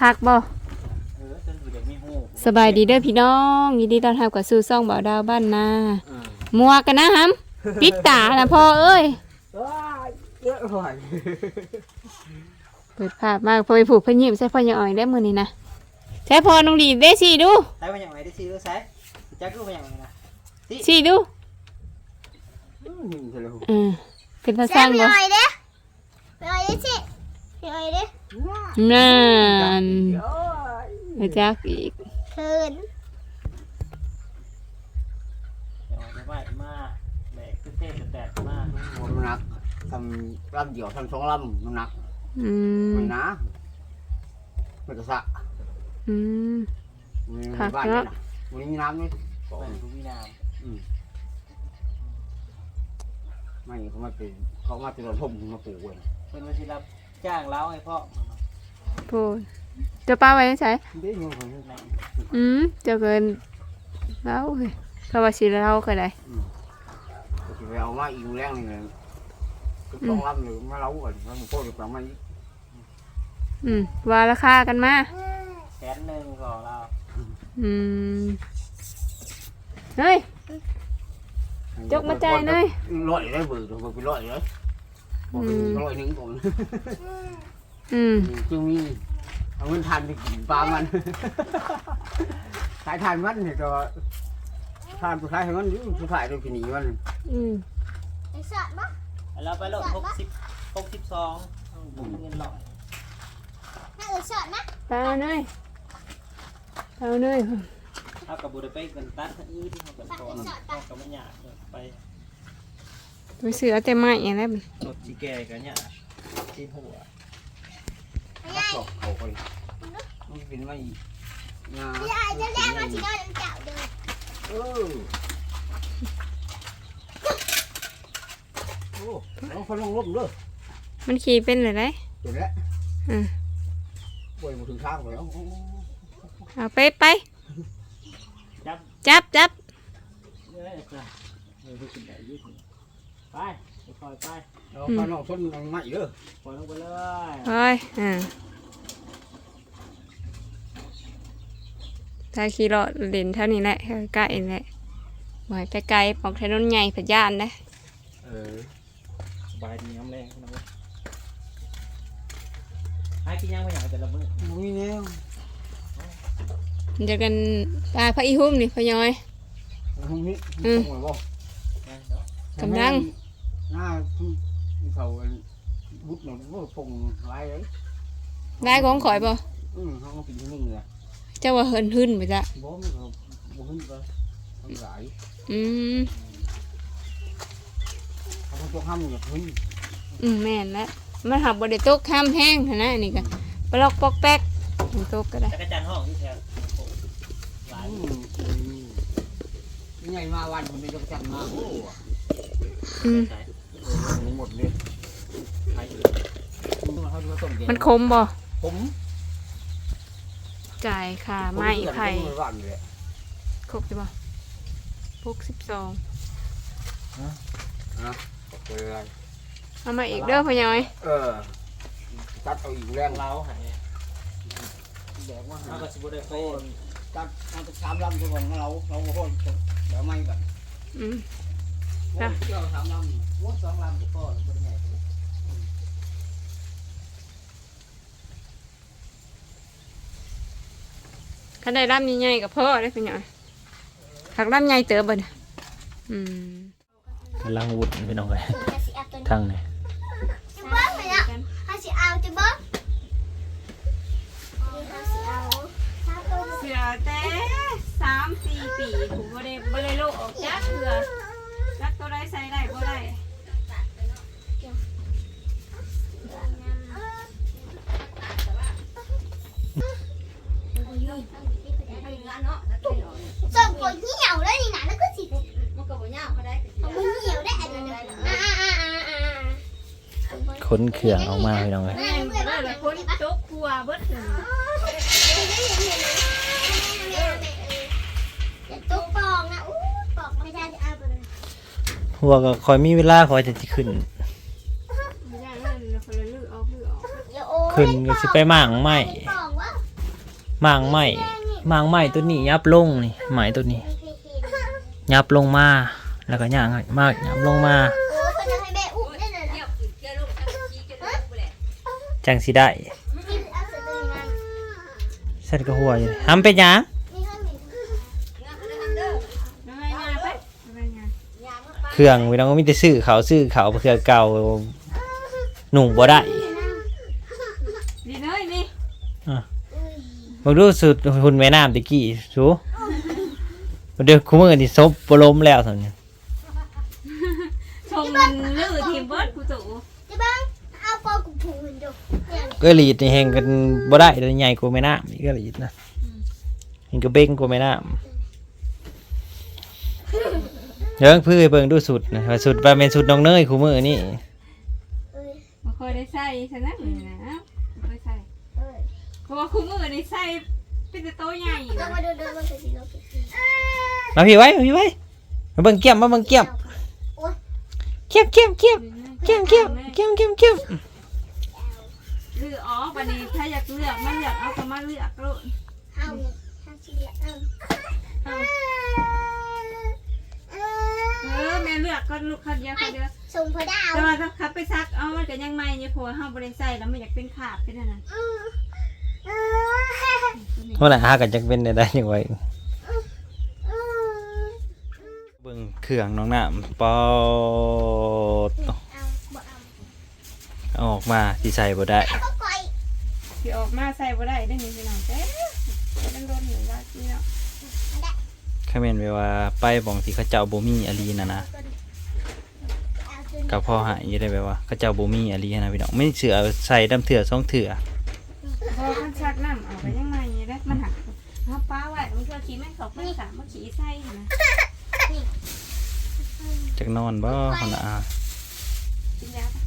คักบ่เออจนดูจากมีหูสบายดีเด้อพี่น้องยินดีต้อนรับกับสู่ซ่องบ่าวดาวบ้านนามัวกันนะฮัมปิดตานะพ่อเอ้ยว้ายเยอะหน่อยเปิดภาพมากพอไปผูกเพิ่นยิ้มใส่พ่อยังอ่อยได้มื้อนี้นะใช่พ่อน้องดีเด้สิดูใช้มาอย่างไรได้ซีรู้ใช้จักรู้มาอย่างไรนะสิดูหนึ่งเทเลโฟนเออเป็นตาสร้างไปบ่อ่อยเด้ไปอ่อยเด้สิ ไปอ่อยเด้นั่นโอ้ยไปจักอีกเขินอย่างไรไม่มาแบกเต้นแดดมามันหนักทำลำเดียวทำสองลำมันหนักอืมมันหนามันกระสะอืม มันค่ะบ้านนี่นะมันมีน้ำด้ยทุกวินามไม่เขามาเป็นเขามาเป็นรถทุ่มมาปลูกเลยเป็นวันที่รับ จ้างเล้าให้พ่อพูดเจะป้าไว้ใช่เด้ยงคนในอืมเจะเกินแล้วเฮ้ยเขาว่าสิเราก็ได้จะไปเอามาอีกแรงหนึ่งก็ต้องลำหรือมาเล้าก่อนแล้วมันโคตรแบบมาอีกอืมว่าราคากันมา แสนหนึ่งของเราอืมเฮ้ย จกมาจ่ายหน่อยร้อยได้เบื่อ บอกเป็นร้อยหนึ่งก่อนอืมจึงมีเอาเงินทานไปกินปลามันขายทานมันเนี่ยก็ทานสุดท้ายให้มันอยู่สุดท้ายเรากินหนีมันอืมไอ้สัตว์บ่เราไปโหลดหกสิบหกสิบสองบุกเงินหล่อยน่าเออสัตว์นะตาเนยตาเนยเอากับบุได้ไปกันตัดอื้อที่เขาเป็นก่อนเขาก็ไม่อยากไป ไปเสือแต่ไม้อย่างนั้นรถจีแกกันเนี่ยทีหัวไม่ใหญ่ตอกเขาไปมันเป็นไม่งาพี่ไอ้จะแรงมาที่นอนน้ำเจ้าเด้อเออโอ้ลองคนลงล้มเลยมันขี่เป็นเลยได้เห็นแล้วอืมป่วยมาถึงข้างแล้วเอาไปไปจับจับจับ ไปกินไหนยืดไปคอยไปเราพาน้องส้นน้องไม้เด้อปล่อยลงไปเลยเฮ้ยอ่าถ้าขี่รถเล่นเท่านี้แหละใกล้ๆแหละบ่อยไปไกลปอกถนนใหญ่พะยานนะเออสบายดีน้ำแรงคุณนะให้กินยังไม่อยากแต่ละมื้อมีแนวมันจะกันปลาพระอีหุ่มนี่พะย้อยตรงนี้อืมตรงไหนบ่นะเนาะกำลัง หน้าเขาบุดหน่อยว่าปงไรเลยได้ของข่อยบ่อืมเขาก็เป็นที่นึ่งเลยเจ้าว่าเฮินหึนไปจ้ะบ่มันก็บ่ขึ้นไปทำหลายอืมเขาต้องห้ามอย่าขึ้นอืมแม่นแล้วมันหับบไดตกข้ามแห้งหั้นนะอันนี่ก็ปลอกปอกแป๊กมันตกก็ได้จักรจันทร์ห้องที่แถวหลายยังไงมาวันคนนี้จะจัดมาโอ้ อืม มันหมดเลยไปอยู่เขาจะส่งมันคมบ่ผมจ่ายค่ะไม้ไผ่วันเลยครบใช่บ่พกสิบสองเออเอามาอีกเด้อพ่อย้อยเออตัดเอาอีกแรงเราหายแดงว่าเอากระสุนได้โฟนตัดเอาสามลำตัวของเราเราโค่นเดี๋ยวไม่แบบอืม เจ้าสามลำวัดสองลำก็เป็นไงคันได้ร่ำใหญ่ๆกับพ่อได้อพ่อย้อยหักร่ำใหญ่เติบบ่เนี่ยอืมกำลังวุดไปหน่อยจะสิเอาตัวนี้ทางไหนจะเบิ้งเลยนะเขาสิเอาจะเบิ้งนี่เขาสิเอาถ้าตัวเสือแต่สามสี่ปีผมบ่ได้บ่ได้โลกออกจากเสือรักตัวได้ใส่ ได้บ่ได้ส่งคนเหี่ยวเลยนี่นะแล้วก็สิมันก็บ่ยาวเขาได้มันเหี่ยวได้อันนี้อ่าอ่าอ่าอ่าขนเขื่องออกมาไปหน่อยแม่งบ่ได้ละคนจกครัวเบิดเลยตุ๊ก หัวก็คอยมีเวลาคอยจะขึ้น ไม่ได้นั่นคนละลือออกลือออกอย่าโอ้ขึ้นก็สิไปหมั่างไม่ปองวะหมางไหมหมางไหมตัวนี้ยับลงนี่ไหมตัวนี้ ยับลงมา แล้วก็ย่างมากยับลงมาโอ้คนจะให้แม่อุ้มได้เลยนะจังสิได้นี่เอาเสร็จตรงนี้นะฉันก็หัวอยู่ทำเป็นหยังนี่ข้างหนึ่ง เครื่องพี่น้องก็มีแต่ซื้อเขาวซื้อเขาวเครื่องเก่าหนุ่งบ่ได้ดีเลยนี่บอกดูสุดหุ่นแม่น้ำตะกี้สูเดี๋ยวคุ้มือนี่ซบบล้มแล้วตอนนี้ชงมันลื้อทีมเบิร์ดกูตู่จะบ้างเอาปอกุผูนดูเนี่ยก็หลีดนี่แหงกันบ่ได้แต่ใหญ่กว่าแม่น้ำนี่ก็หลีดนะเห็นก็เบ้งกว่าแม่น้ำ เดี๋ยวเพื่อให้เบิ่งดูสุดนะว่าสุดว่าเป็นสุดน้องเนยคู่มือนี่เอ้ยบ่เคยได้ใส่ฉะนั้นเลยนะบ่เคยใส่เอ้ยเพราะว่าคู่มือได้ใส่เป็นแต่โตใหญ่ลองมาดูดูมันจะสีเราเป็นสีมาพี่ไว้มาพี่ไว้มาเบิ่งเกี้ยมมาเบิ่งเกี้ยมเกี้ยมเกี้ยมเกี้ยมเกี้ยมเกี้ยมเกี้ยมเกี้ยมเกี้ยมเลือกอ๋อบัดนี้ถ้าอยากเลือกมันอยากเอาก็มาเลือกลูกเอาเอาสีเหลืองเอา เอาเออแม่เลือกก็ลูกคันเดียวคันเดียวส่งพอดาวแต่ว่าถ้าขับไปซักเอามันก็ยังใหม่อยู่เพราะว่าเฮาบ่ได้ใส่แล้วมันอยากเป็นขาบเป็นนั่นน่ะเมื่อไหร่หากันจักเป็นได้ได้ยังไงเบิ่งเครื่องน้องน้ำปอดเอาบ่เอาเอาออกมาที่ใส่บ่ได้ ก็ก่อยที่ออกมาใส่บ่ได้ได้นี่พี่น้องเด้ต้องโดนหนึ่งว่าพี่เนาะคอม เมนต์ไว้ว่าไปบ่องที่เขาเจ้าบ่มีอลีน่ะนะเอาจนกับพ่อหายอยู่ได้แบบว่าเขาเจ้าบ่มีอลีนะพี่น้องไม่เสือใส่ดำเถื่อสองเถื่อพอมันชักน้ำเอาไปยังไงเด้มันหักเอาป้าไว้มันก็ขี้แม่งเขาเพิ่นสามมาขี้ใส่นะจักนอนบ่คนน่ะอะกินยาปะ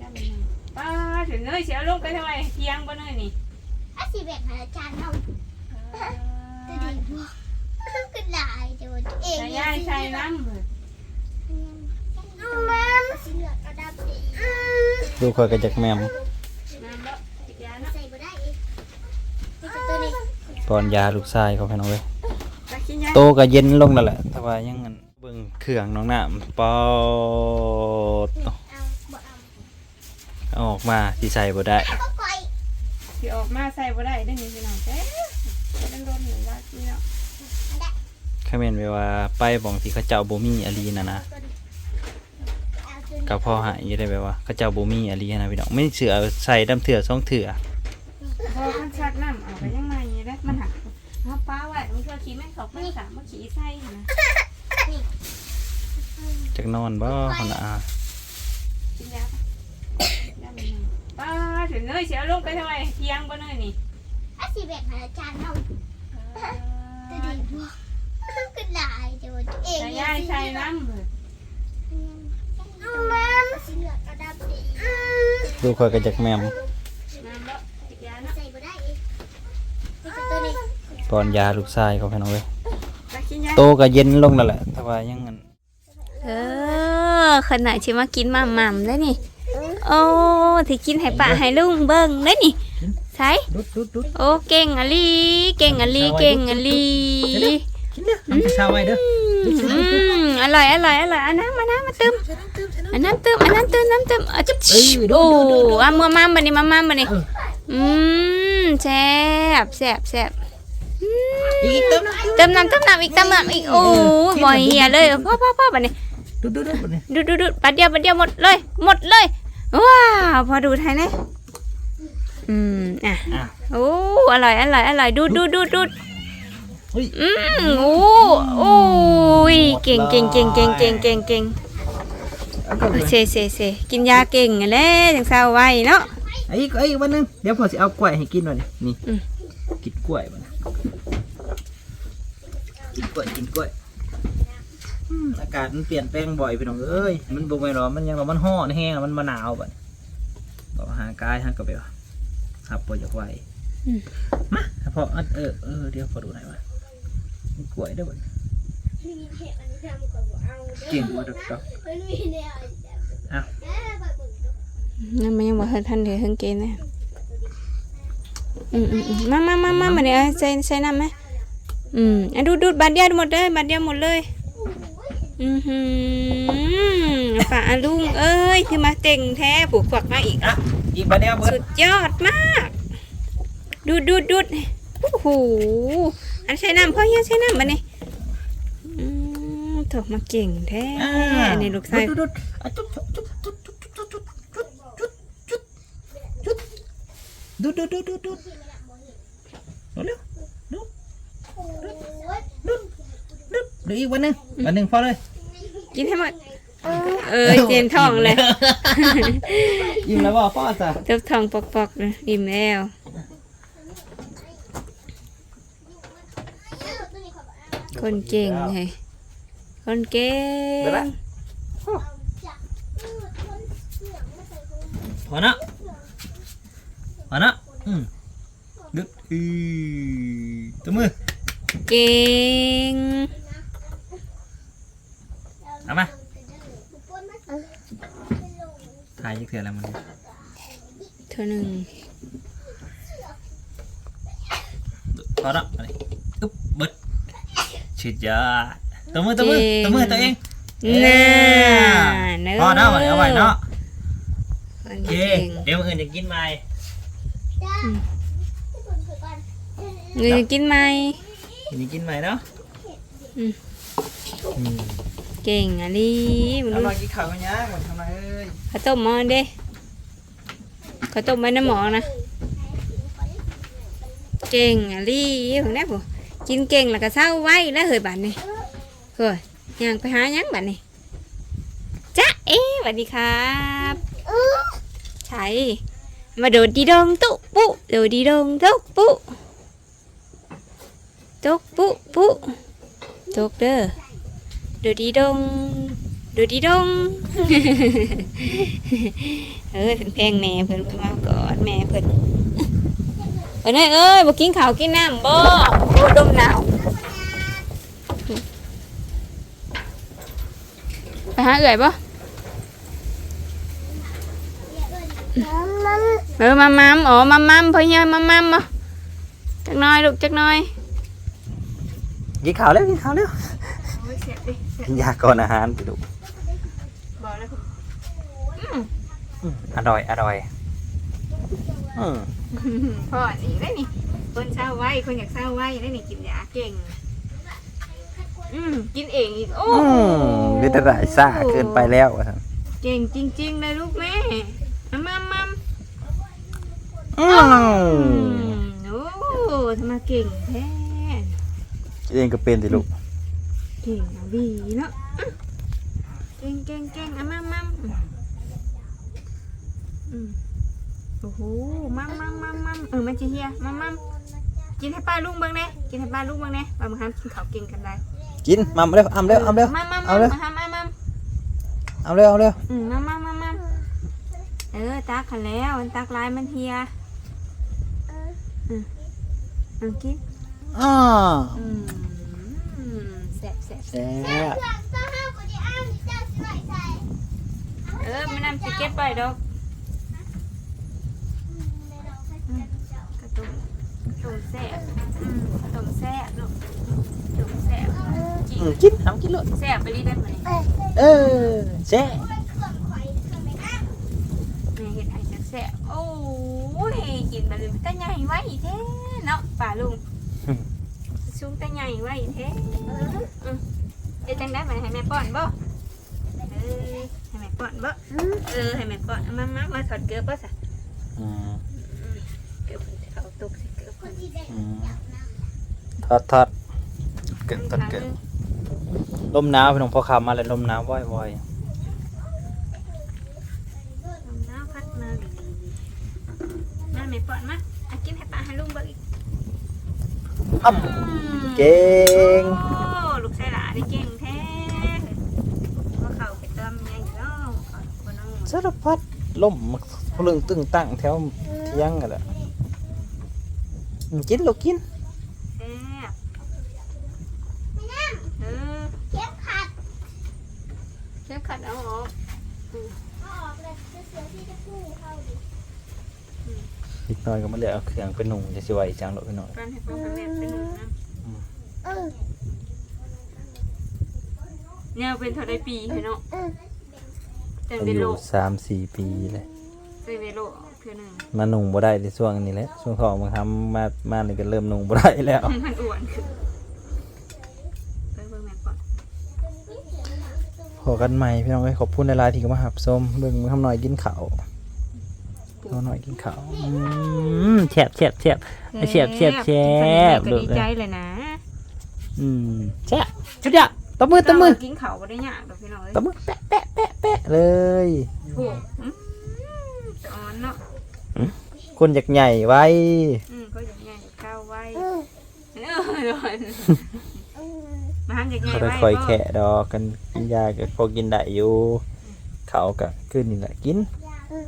ยามันหนึ่งป้าถึงเนยเสียลงไปทำไมเที่ยงบ่เนยนี่อาสีแบบหาจานเอา จะดีบ่ก็ได้จะว่าเองใส่ยายใส่น้ำเลยมันสีเหลืองกระดับดีดูคอยกับจักแมมน้ำแล้วติดยาเนาะใส่บ่ได้อีกนี่ก็ตัวนี้ปอนยาลูกชายเขาพี่น้องเว้ยไปกินยาโตก็เย็นลงแล้วแหละแต่ว่ายังงั้นเบิ่งเครื่องน้องน้ำปอดเอาบ่เอาเอาออกมาที่ใส่บ่ได้ ก็ก่อย ที่ออกมาใส่บ่ได้ได้นี่พี่น้องเด้ต้องโดนหนึ่งว่าพี่เนาะ คอมเมนต์ไว้ว่าไปบ่องที่เขาเจ้าบ่มีอลีน่ะนะเอาจนกับพ่อหายอยู่ได้แบบว่าเขาเจ้าบ่มีอลีนะพี่น้องไม่เสือใส่ดำเถื่อสองเถื่อพอมันชักน้ำเอาไปยังไงเด้มันหักเอาป้าไว้มันก็ขี้แม่งเขาเพิ่นสามมาขี้ใส่นะจักนอนบ่คนน่ะอะกินยาปะยามันหนึ่งป้าถึงเนยเสียลงไปทำไมเที่ยงบ่เนยนี่อาสีแบบหาจานเอา จะดีบ่ก็ได้จะว่าเองใส่ยายใส่น้ำเลยมันสีเหลืองกระดับดีดูคอยกับจักแมมน้ำแล้วติดยาเนาะใส่บ่ได้อีกนี่ก็ตัวนี้ปอนยาลูกชายเขาพี่น้องเว้ยไปกินยาโตก็เย็นลงแล้วแหละแต่ว่ายังงั้นเออขนาดชิมากินมาหม่ำได้นี่ โอ้ที่กินให้ปะให้ลุงเบิ่งได้นี่ ใช่ดุดดุดดุดโอ้เก่งอะลีเก่งอะลีเก่งอะลีกินเด้อทำเช้าไว้เด้ออืมอร่อยอร่อยอร่อยอันน้ำอันน้ำมาเติมอันน้ำเติมอันน้ำเติมน้ำเติมอะจิ๊บโอ้อะมือมาบันนี้มามาบันนี้อืมแซ่บแซ่บแซ่บอืมอีกเติมน้เติมน้ำเติมน้ำอีกเติมน้ำอีกโอ้บ่อยเหียเลยพ่อพ่อพ่อบันนี้ำดุดดุดดุดนี่ดูดูดูปัดเดียวปัดเดียวหมดเลย หมดเลยว้าวพอดูไทยนะ อืมอะอะ โอ้อร่อยอร่อยอร่อยดูดูดูดูเฮ้ย อืมโอ้โอ้ยเก่งเก่งเก่งเก่งเก่งเก่งเก่งเซเซเซกินยาเก่งอะแหล้วจังเศร้าไว้เนาะไอ้ไอ้วันนึงเดี๋ยวพอสิเอากล้วยให้กินหน่อยนี่อืม กินกล้วยมันกินกล้วยกินกล้วยอืมอากาศมันเปลี่ยนแปลงบ่อยพี่น้องเอ้ยมันบ่แม่นหรอมันยังว่ามันร้อนแห้งแล้วมันมาหนาวบัดนี้บอกหากายฮะก็ไปว่า หับปวดจากไหวมาพออันเออเออเดี๋ยวพอดูหน่อยว่ามีกล้วยด้วยบัดมีเห็ดอันนี้ทำกับเอาเก่งกว่าดอกดอกมันมีแนวอ้าวเอ้ยบ่เบิ่งดูนั่นมันยังบอกทันเดือดทันเกณฑ์นะอืมอืมอืมมามามามามาเดี๋ยวใส่ใส่น้ำไหมอืมอะดูดดูดบัตรเดียวหมดเลยบัตรเดียวหมดเลยอือหือป่าลุงเอ้ยคือมาเต่งแท้ผูกฝักมาอีกอะ อีกบัดเดียวเบิดสุดยอดมาก ดูดดูดดูดโอ้โหอันใช้น้ำพ่อเฮียใช้น้ำมาเนี่ยอืมถกมาเก่งแท้อ่าอันนี้ลูกชายดุดดุดอะจุ๊บจุ๊บจุ๊บจุ๊บจุ๊บจุ๊บจุ๊บจุ๊บจุ๊บจุ๊บดุดดุดดุดดุดดุดเร็วดุดดุดดุดเดี๋ยวอีกวันหนึ่งวันหนึ่งพอเลยกินให้หมด เออเจนทองเลยยิ้มแล้วบอกพ่อจ้ะเติบทองปอกๆเลยอิ่มแล้วคนเก่งไงคนเก่งพอนะพอนะอืมดึกอือตัวมือเก่งเอามา ถ่ายยี่เถื่อนแล้วมันเท่าหนึ่งพอละอะไรอึ๊บบึดชิดยอดตัวมือตัวมือตัวมือตัวเองน่าเอ้ยพอเนาะวันนี้เอาไว้เนาะคนโอเคเก่งเดี๋ยวมื้ออื่นจะกินไหมเงินกินไหมจะกินไหมเนาะอืมอืม เก่งอะลีมึงเอาดูมากินข้าวกันยังก่อนทำไมเอ้ยข้าวต้มหมอเด้ข้าวต้มใบน้ำหมอนะเก่งอะลีถึงได้ผู้กินเก่งแล้วก็เศร้าไว้แล้วเฮ้ยบัดนี้เฮ้ยย่างไปหาหยังบัดนี้จ๊ะเอ๊ะสวัสดีครับใช่มาโดดดีดงตุ๊ปุ๊โดดดีดงตุ๊ปุ๊ตุ๊ปุ๊ปุ๊ตุ๊เด้อ โดดดีดงโดดดีดงเอ้ยเพิ่นแพงแม่เพิ่นเพิ่นมากอดแม่เพิ่นเอ้ยเอ้ยบ่กินข้าวกินน้ำบ่โอ้ดมหนาวไปหาเอื่อยบ่เออมามัมอ๋อมามัมเพิ่นยังมามัมบ่จักหน่อยลูกจักหน่อยกินข้าวเร็วกินข้าวเร็ว โอ้ยเสียดิกินยาก่อนอาหารไปดูบ่แล้วอืมอร่อยอร่อยอืมพ่อนี่ได้นี่คนเศร้าไว้คนอยากเศร้าไว้ได้นี่กินยาเก่ง อืมกินเองอีกโอ้อืมวิตาได้ซ่าเกินไปแล้วอะครับเก่งจริงๆเลยลูกแม่มามัมมัมอือืมมโอ้ทำไมเก่งแท้เองก็เป็นสิลูก เก่งอะดีเนาะอะเก่งเก่งเก่งอะมัมมัมอืมโอ้โหมัมมัมมัมมัมเออมันจะเฮียมัมมัมกินให้ป้าลุงเบ้างแน่กินให้ป้าลุงเบ้างแน่ป้ามาทำกินข้าวเก่งกันได้กินมัมเร็วอ้ำเร็วอ้ำเร็วมัมมัมเอาเลยมาทำมัมมัมอ้ำเร็วอ้ำเร็วอืมมัมมัมมัมมัมเออตักขันแล้วมันตักลายมันเฮียอืมอืมกินอ่าอืมอืม แสบแสบแซ่บเออมันนำสเก็ตไปดอกกระตุ้มตุ่มแสบอืมตุ่มแสบลูกตุ่มแสบจิอืมกินทำกินเลยแสบไปรีได้ไหมเออแซ่บแม่เห็นไอ้จักแสบโอ้ยกินมาเลยตาใหญ่ไว้แท้เนาะป่าลุง ซุ้มตาใหญ่ไว้แท้อืมเดี๋ยวจังได้ไหมให้แม่ป้อนบ่เออให้แม่ป้อนบ่เออให้แม่ป้อนเอามามามาถอดเกลือบ่สะอืมเกลือมันจะเข้าตุกสิเกลือมันอืมทอดทอดเกิดตอนเกิดลมหนาวพี่น้องพอขับมาเลยลมหนาวว่อยว่อยลมหนาวพัดมามาแม่ป้อนมาอะกินให้ป้าให้ลุงเบิ่งอีกอ้ำ เก่ง โอ้ลูกชายหลานนี่เก่งแท้ว่าเขาไปเติมยังเนาะเอาคนน้องสารพัดลมพลึงตึงตั้งแถวเที่ยังกันแหละอืมกินลูกกิน แซ่บเออเก็บขัดเข็มขัดเอาออกเอาออกเลยจะเสือที่จะพูดเข้าดิอีกหน่อยก็มาเลือกเอาเครื่องไปนุ่งจะสิไหวจังดอกพี่น้องการให้พ่อกับแม่เป็นหนึ่งนะ เออเนี่ยเป็นเท่าได้ปีเนาะเออเต็มอาเวยุโลสามสี่ปีเลยเต็มเวโลเพื่อหนึ่งมานุ่งบ่ได้ในช่วงนี้แหละช่วงท้องบางทำมามานี่ก็เริ่มนุ่งบ่ได้แล้ว มันอ้วนขึ้นไปเบิ่งแม่ก่อน พอกันใหม่พี่น้องเอ้ยขอบคุณในไลน์ที่เข้ามาหับส้มเบิ่งทำหน่อยกินข้าวทำหน่อยกินข้าวอืมแฉบแฉบแฉบไอ้แฉบแฉบแฉบก็ลูกดีเอ้ใจยเลยนะ อืมแฉบชุดยะตบมือตบมือกินข้าวบ่ได้ยากดอกพี่น้องเอ้ยตบมือแปะแปะแปะแปะเลยโอ้อืมจะอ่อนเนาะคนอยากใหญ่ไว้ อืมเขาอยากใหญ่ก้าวไว้เออเออโดนเออมาหันอยากใหญ่เขาได้ไว้คอยบ่แขะดอกกันกินยาก็พอกินได้อยู่เขาก็ขึ้นนี่แหละกินเออ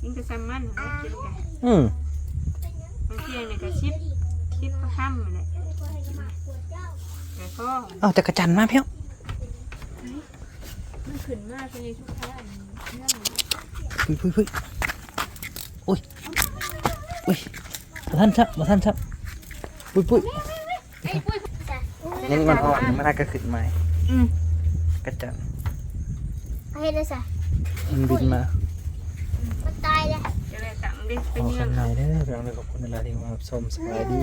กินกระซัมมันเอากินกันอืมบางทีเนี่ยก็ชิปชิปก็ข้ามเลยแต่ ก็เอาจักรจันทร์มาเพียวมันขึ้นมากเป็นทุกท่านเรื่องพุยพุยพุยอุ้ยอุ้ยมาท่านชับมาท่านชับปุยปุยนี่มันอ่อนมันน่าก็ขึ้นใหม่อืมกระจันเอาเห็นเลยสิมันบินมามันตายแล้วจะเลยตังดิไปออกเนื่อกังนไหนเด้อพี่น้องเลยขอบคุณในรายที่มารับชมสบายดี